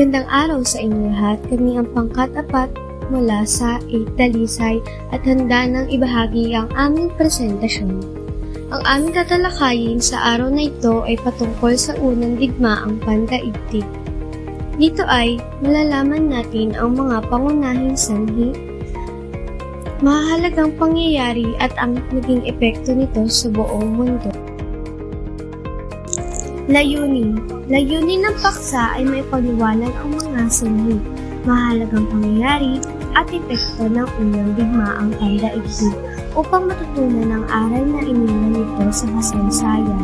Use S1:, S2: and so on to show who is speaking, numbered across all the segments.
S1: Magandang araw sa inyo lahat. Kami ang pangkat-apat mula sa 8 Dalisay at handa nang ibahagi ang aming presentasyon. Ang aming tatalakayin sa araw na ito ay patungkol sa unang digmaang pandaigdig. Dito ay malalaman natin ang mga pangunahing sanhi, mahalagang pangyayari at ang naging epekto nito sa buong mundo. Layunin Layunin ng paksa ay may paliwanag ang mga sanhi, mahalagang pangyayari at epekto ng unang digmaang pandaigdig upang matutunan ang aral na iniwan nito sa kasaysayan.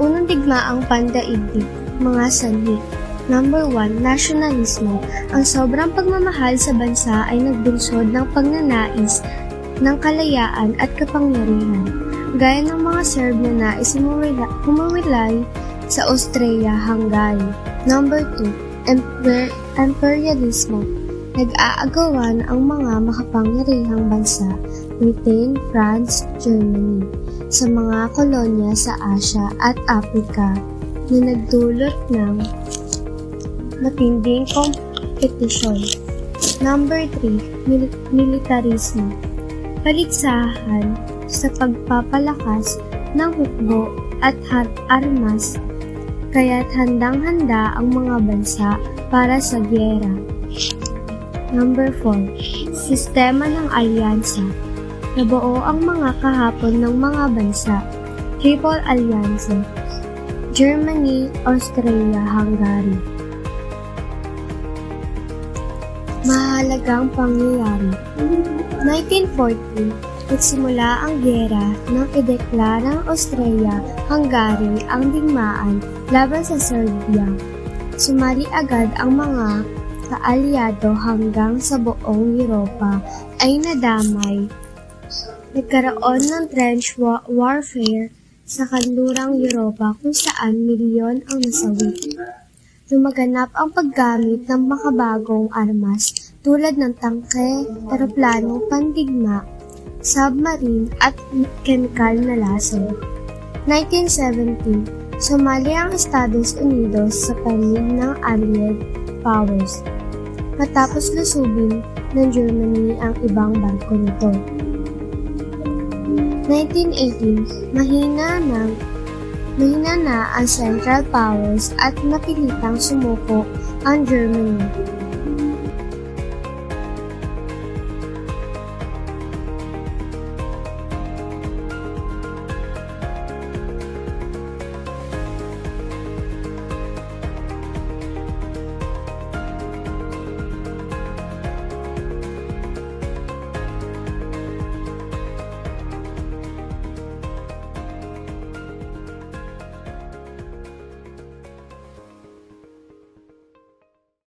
S1: Unang digmaang pandaigdig, mga sanhi. Number 1, nationalismo. Ang sobrang pagmamahal sa bansa ay nagbunsod ng pagnanais ng kalayaan at kapangyarihan, gaya ng mga Serb na nais humawila- humawilay sa Austria-Hungary. Number 2, emper- imperialismo. Nag-aagawan ang mga makapangyarihang bansa, Britain, France, Germany, sa mga kolonya sa Asia at Africa na nagdulot ng matinding kompetisyon. Number 3, mil- militarismo. Paligsahan sa pagpapalakas ng hukbo at armas kaya't handang-handa ang mga bansa para sa gyera. Number 4. Sistema ng alyansa. Nabuo ang mga kahapon ng mga bansa. Triple Alliance. Germany, Australia, Hungary. Mahalagang pangyayari. 1940, nagsimula ang gyera nang ideklarang Australia-Hungary ang digmaan laban sa Serbia. Sumali agad ang mga kaalyado hanggang sa buong Europa ay nadamay. Nagkaroon ng trench wa- warfare sa kanlurang Europa kung saan milyon ang nasawi. Lumaganap ang paggamit ng makabagong armas tulad ng tangke, eroplanong pandigma, submarine at chemical na laser. 1970, sumali ang Estados Unidos sa panig ng Allied powers matapos lusubin ng Germany ang ibang barko nito. 1918, mahina ng mahina na ang Central Powers at napilitang sumuko ang Germany.